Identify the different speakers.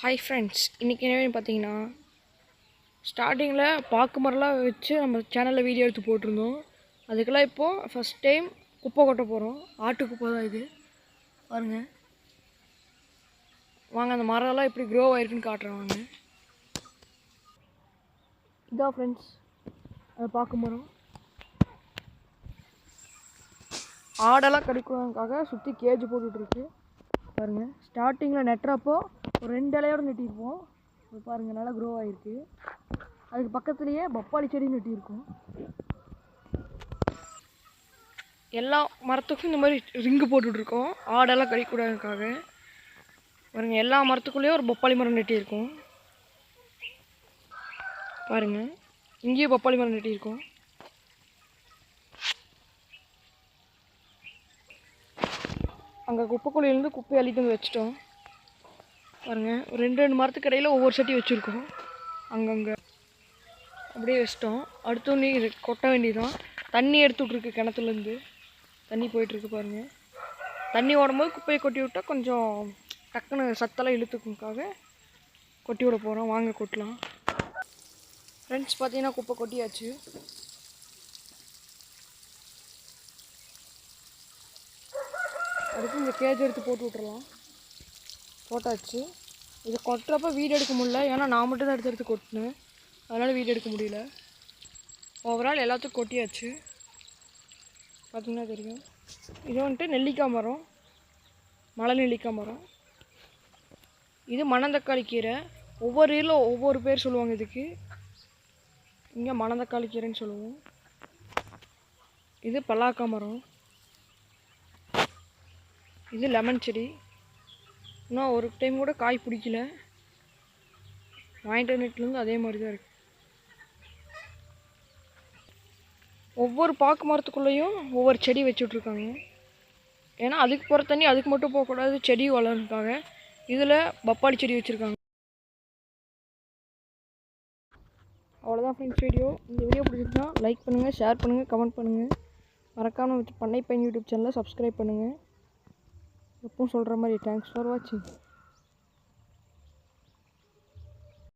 Speaker 1: Hi friends இன்றைக்கி என்ன பார்த்தீங்கன்னா ஸ்டார்டிங்கில் பாக்கு மரம்லாம் வச்சு நம்ம சேனலில் வீடியோ எடுத்து போட்டிருந்தோம். அதுக்கெல்லாம் இப்போது ஃபஸ்ட் டைம் குப்பை கொட்ட போகிறோம் ஆட்டு குப்பை தான் இது. பாருங்க. வாங்க அந்த மரம்லாம் எப்படி க்ரோ ஆயிருக்குன்னு காட்டுறேன் வாங்க. இதான் ஃப்ரெண்ட்ஸ் அது பாக்கு மரம் ஆடெல்லாம் கடிக்கிறதுக்காக சுற்றி கேஜ் போட்டுட்ருக்கு பாருங்க ஸ்டார்டிங்கில் நெட்டுறப்போ ஒரு ரெண்டு இலையோட நட்டியிருப்போம். அது பாருங்கள் நல்லா க்ரோ ஆகிருக்கு அதுக்கு பக்கத்துலேயே பப்பாளி செடி நட்டியிருக்கோம். எல்லா மரத்துக்கும் இந்த மாதிரி ரிங்கு போட்டுட்ருக்கோம். ஆடெல்லாம் கடிக்கூடாதுக்காக. பாருங்க எல்லா மரத்துக்குள்ளேயும் ஒரு பப்பாளி மரம் நட்டியிருக்கோம். பாருங்கள் இங்கேயும் பப்பாளி மரம் நட்டியிருக்கோம். அங்கே குப்பைக்குழியிலேருந்து குப்பையை அள்ளிட்டு வந்து வச்சிட்டோம். பாருங்க ஒரு ரெண்டு ரெண்டு மரத்துக்கு இடையில் ஒவ்வொரு சட்டி வச்சுருக்கோம். அங்கங்கே. அப்படியே வச்சிட்டோம். அடுத்து நீர் கொட்ட வேண்டியதான் தண்ணி எடுத்து விட்ருக்கு கிணத்துலேருந்து தண்ணி போயிட்டுருக்கு பாருங்கள் தண்ணி ஓடும்போது குப்பையை கொட்டி விட்டால் கொஞ்சம் டக்குன்னு சத்தெல்லாம் இழுத்துக்குக்காக கொட்டி விட போகிறோம் வாங்க கொட்டலாம். ஃப்ரெண்ட்ஸ் பார்த்தீங்கன்னா குப்பை கொட்டியாச்சு. அடுத்து இந்த கேஜ் எடுத்து போட்டு விட்றலாம் போட்டாச்சு. இது கொட்டுறப்ப வீடு எடுக்க முடியல. ஏன்னா நான் மட்டும் தான் எடுத்து எடுத்து கொட்டினேன். அதனால் வீடு எடுக்க முடியல. ஓவரால் எல்லாத்துக்கும் கொட்டியாச்சு. பார்த்திங்கன்னா தெரியும். இது வந்துட்டு நெல்லிக்காய் மரம். மலை நெல்லிக்காய் மரம். இது மணந்தக்காளி கீரை. ஒவ்வொரு இதில் ஒவ்வொரு பேர் சொல்லுவாங்க இதுக்கு. இங்கே மணந்தக்காளி கீரைன்னு சொல்லுவோம். இது பல்லாக்காய் மரம். இது லெமன் செடி. இன்னும் ஒரு டைம் கூட காய் பிடிக்கல. வாங்கிட்டு நெட்லேருந்து அதே மாதிரி தான் இருக்குது ஒவ்வொரு பாக்கு மரத்துக்குள்ளேயும் ஒவ்வொரு செடி வச்சுட்ருக்காங்க. ஏன்னா அதுக்கு போகிற தண்ணி அதுக்கு மட்டும் போகக்கூடாது செடி வளர்றதுக்காக. இதில் பப்பாளி செடி வச்சுருக்காங்க. அவ்வளோதான் ஃப்ரெண்ட்ஸ் வீடியோ இந்த வீடியோ பிடிச்சிருந்தா லைக் பண்ணுங்கள் ஷேர் பண்ணுங்கள் கமெண்ட் பண்ணுங்கள் மறக்காமல் பண்ணை பையன் யூடியூப் சேனலை சப்ஸ்கிரைப் பண்ணுங்கள் எப்பவும் சொல்கிற மாதிரி தேங்க்ஸ் ஃபார் வாட்சிங்